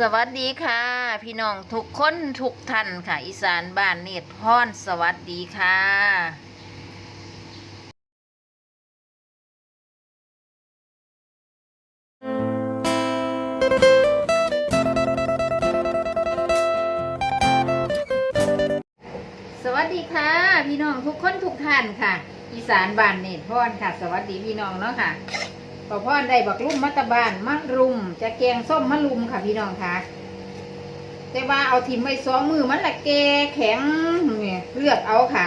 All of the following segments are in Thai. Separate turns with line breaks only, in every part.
สวัสดีค่ะ พี่น้องทุกคนทุกท่านค่ะ อีสานบ้านเนตรพรสวัสดีค่ะสวัสดีค่ะ พี่น้องทุกคนทุกท่านค่ะ อีสานบ้านเนตรพรค่ะ สวัสดีพี่น้องเนาะค่ะ ปอพรได้บักลุ่มมัตตบานมะรุม จะแกงส้มมะรุมค่ะพี่น้องค่ะแต่ว่าเอาทิมไว้สองมือมันละแกแข็งเนี่ยเลือกเอาค่ะ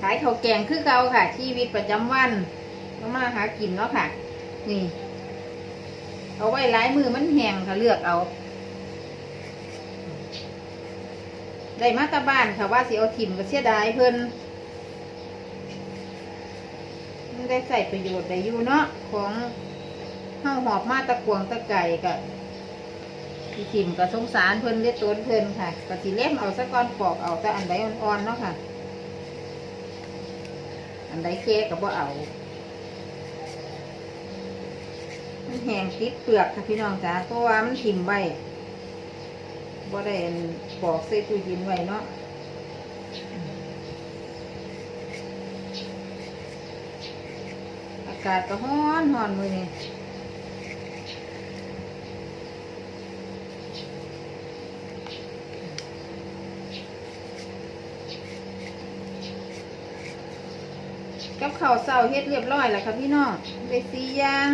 ขายข้าวแกงคือเก่าค่ะ ชีวิตประจำวันต้องมาหากินเนาะค่ะ นี่ เอาไว้หลายมือมันแห้งค่ะเลือกเอา ได้มาตาบ้านค่ะว่าสิเอาถิ่มก็เสียดายเพิ่นมัน ได้ใส่ประโยชน์ได้อยู่เนาะของข้าวหอบมาตะกวงตะไก่กับสิถิ่มกับสงสารเพิ่นเลียต้นเพิ่นค่ะก็สิเล่มเอาสะก้อนปอกเอาแต่อันใดอ่อนๆเนาะค่ะ อันใดแก่ก็บ่เอามันแห้งติดเปลือกค่ะพี่น้องจ๋าเพราะว่ามันถิ่มไว้บ่ได้ปอกใส่ตู้เย็นไว้เนาะากาศก็ร้อนร้อนมือนี้กับข้าวเช้าเฮ็ดเรียบร้อยแล้วค่ะพี่น้องได้สีย่าง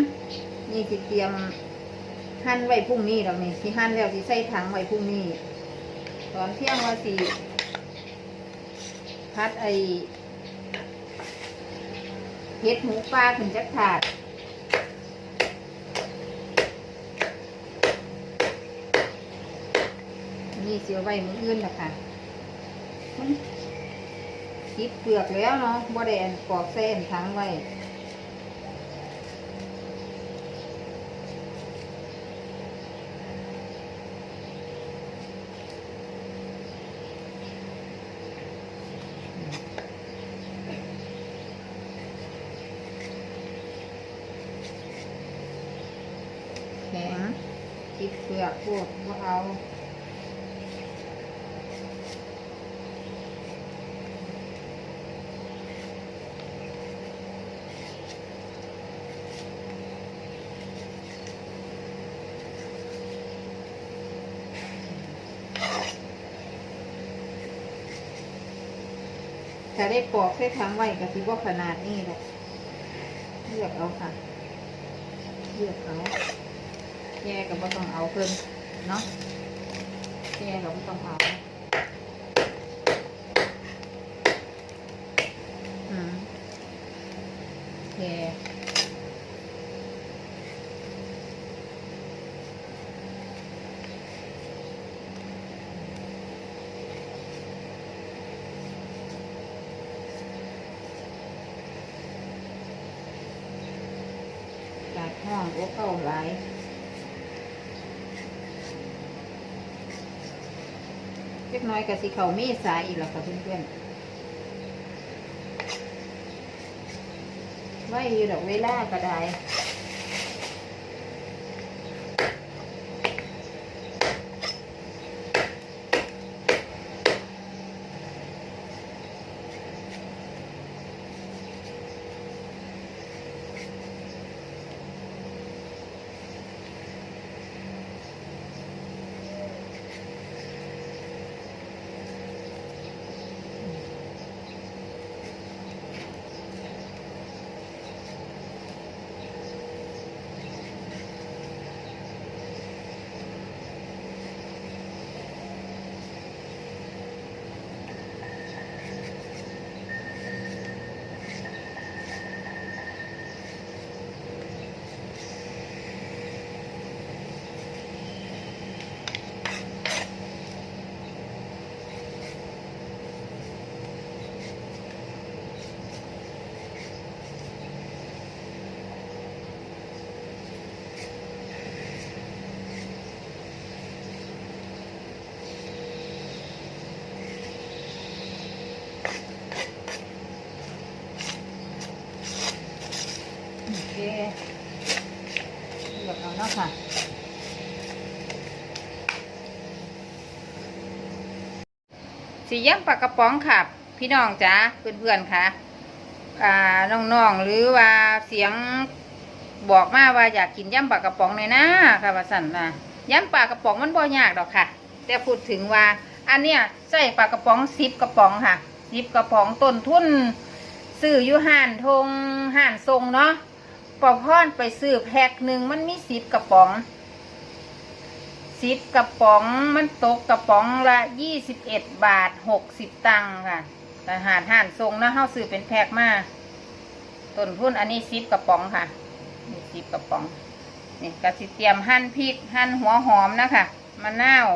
นี่สิเตรียมหั่นไว้พรุ่งนี้ดอกนี่สิหั่นแล้วสิใส่ถังไว้พรุ่งนี้ ตอนเที่ยงว่าสิพัดไอ เฮ็ดหมูปลาขึ้นจักถาดนี่เสียไว้มืออื่นนะคะคิดเปลือกแล้วเนาะบ่ได้อันปอกเส้นถังไว้ แข็งิดเปลือกพวกว่าเอาถ้าได้ปอกใส่ถังไว้ก็สิบ่ขนาดนี้หรอกเลือกเอาค่ะเลือกเอา แย่กับว่าต้องเอาเพิ่นเนาะแย่กับว่าต้องเอาอืมแย่จากห้องโอ้เข้าหลาย เล็กน้อยกับสีเขาเมษาอีกแล้วค่ะเพื่อนๆไว้ดอกเวลาก็ได้ สีย่ำปลากระป๋องค่ะ พี่น้องจ้าเพื่อนๆค่ะน้องๆหรือว่าเสียงบอกมาว่าอยากกินย่ำปลากระป๋องเลยนะค่ะว่าสั่นนะย่ำปลากระป๋องมันบ่ยากดอกค่ะ แต่พูดถึงว่าอันเนี้ยใส่ปลากระป๋องสิบกระป๋องค่ะสิบกระป๋องต้นทุนซื้ออยู่ห่านทงห่านทรงเนาะปอพอนไปซื้อแพ็คหนึ่งมันมีสิบกระป๋อง สิบกระป๋องมันตกกระป๋องละยี่สิบเอ็ดบาทหกสิบตังค่ะแต่หารห่านทรงนะเฮาซื้อเป็นแพ็คมาต้นทุนอันนี้สิบกระป๋องค่ะนี่สิบกระป๋องนี่กระสิเตรียมหั่นพริกหั่นหัวหอมนะคะมะนาว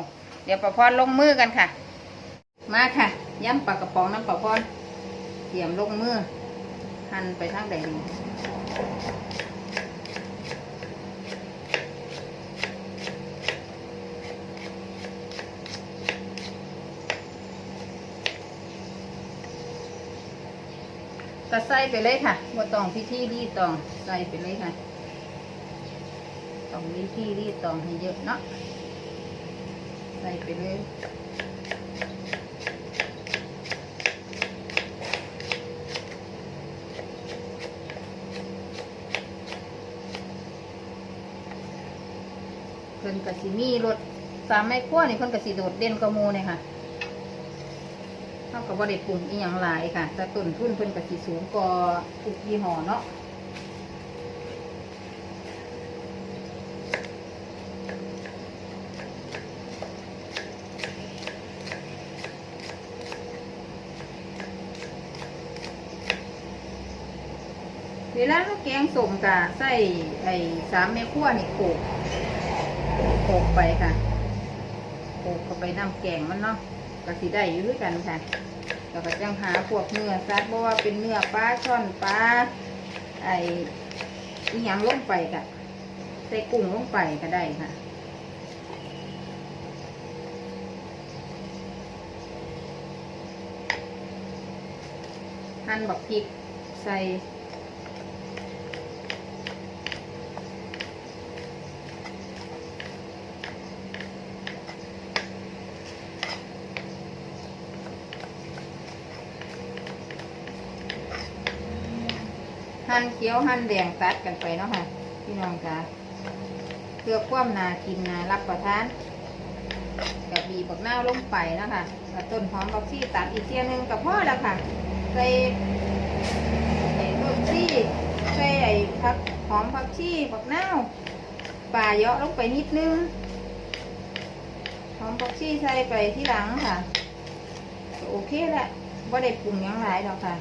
เดี๋ยวประพรลงมือกันค่ะ มาค่ะย้ำปลากระป๋องน้ำประพรเตรียมลงมือหั่นไปทางใดดี ก็ใส่ไปเลยค่ะว่ต้องพิธีรีดตองใส่ไปเลยค่ะต้องมีที่รีดตองให้เยอะเนาะใส่ไปเลยเพิ่นกะสิมีรถสามไม้ขั้วนี่เพิ่นกะสิโดดเด่นกว่าหมูเนี่ยค่ะ เท่ากับว่าได้ปรุงอีหยังหลายค่ะ แต่ต้นทุนเพิ่นกะสิสูงกว่าทุกยี่ห้อเนาะเวลาเราแกงส้มกะใส่ไอ้สามไม้ขั้วนี่โขกโขกไปค่ะโขกเข้าไปน้ำแกงมันเนาะ ก็สิได้อยู่ด้วยกันค่ะแล้วก็จังหาพวกเนื้อสัตว์เพราะว่าเป็นเนื้อปลาช่อนปลาไออีหยังลงไปกะใส่กุ้งลงไปก็ได้ค่ะหั่นบักพริกใส่ หั่นเขียวหั่นแดงตัดกันไปเนาะค่ะพี่น้องจ้าเพื่อความนากินนารับประทานกับบีบักหน้าลงไปเนาะคะกับต้นหอมบักชีตัดอีกเทียหนึงกับพ่อแล้วค่ะใส่ไอ้ต้นชีใส่ไอ้ผักหอมผักชีบักหน้าป่าเยาะลงไปนิดนึงหอมผักชีใส่ไปที่หลังค่ะโอเคแหละว่าได้ปรุงยังหลายดอกค่ะ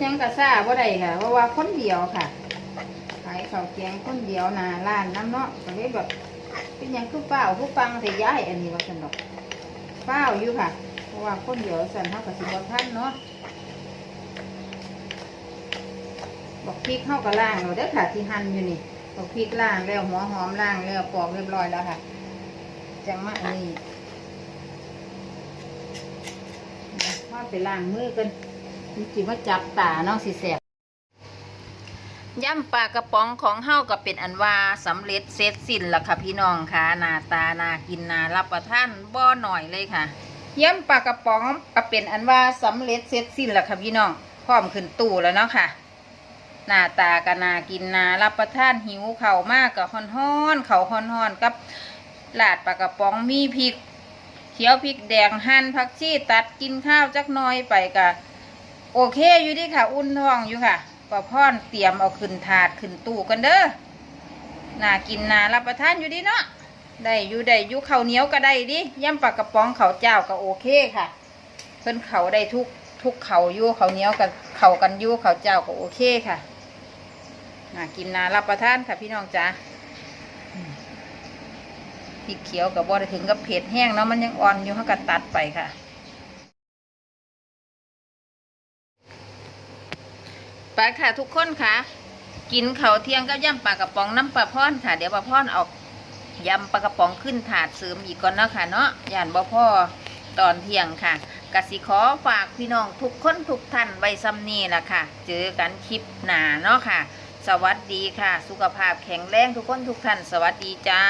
หยังกะซ่าบ่ได้ค่ะเพราะว่าคนเดียวค่ะ ขายข้าวแกงคนเดียวหนาร้านน้ำเนาะก็เลยแบบเป็นหยังคือเปล่าผู้ฟังแต่ย้ายอันนี้ว่าสันดกเปล่าอยู่ค่ะ เพราะว่าคนเดียวสันเท่ากับสิบท่านเนาะบอกพริกเข้ากับล่างเราเด้อค่ะที่หั่นอยู่นี่บอกพริกล่างแล้วหัวหอมล่างแล้วปอกเรียบร้อยแล้วค่ะจังมาอันนี้ว่าไปล้างมือกัน จิมาจับตาเนาะสิแสบย่ำปลากระป๋องของเฮาก็เป็นอันว่าสำเร็จเสร็จสิ้นล้วค่ะพี่น้องค่ะหน้าตาน่ากินน่ารับประทานบ่หน่อยเลยค่ะย่ำปลากระป๋องก็เป็นอันว่าสำเร็จเสร็จสิ้นล้วค่ะพี่น้องพร้อมขึ้นตู้แล้วเนาะค่ะหน้าตาก็น่ากินนารับประทานหิวเข่ามากกับฮ้อนๆเข่าวฮ้อนๆกับลาดปลากระป๋องมีพริกเขียวพริกแดงหั่นผักชีตัดกินข้าวจักหน้อยไปกะ โอเคอยู่ดิค่ะ อุ่นท้องอยู่ค่ะป้าพรเตรียมเอาขึ้นถาดขึ้นตู้กันเด้อน่ากินนารับประทานอยู่ดิเนาะได้อยู่ได้อยู่ข้าวเหนียวก็ได้ดิย่ำปลากระป๋องเข้าเจ้าก็โอเคค่ะ เพิ่นเขาได้ทุกทุกเขาอยู่เขาเหนียวกับเขากันอยู่เขาเจ้าก็โอเคค่ะน่ากินนารับประทานค่ะพี่น้องจ้าพริกเขียวกับบอดถึงกับเผ็ดแห้งเนาะมันยังอ่อนอยู่เขาก็ตัดไปค่ะ ไปค่ะทุกคนค่ะ กินเขาเที่ยงกับยำปลากระป๋องน้ำปลาพอนค่ะ เดี๋ยวปลาพอนเอายำปลากระป๋องขึ้นถาดเสริมอีกก่อนเนาะค่ะ เนาะย่านบ่พ่อตอนเที่ยงค่ะกสิขอฝากพี่น้องทุกคนทุกท่านไว้ซ้ำนี้ละค่ะ เจอกันคลิปหน้าเนาะค่ะ สวัสดีค่ะ สุขภาพแข็งแรงทุกคนทุกท่าน สวัสดีจ้า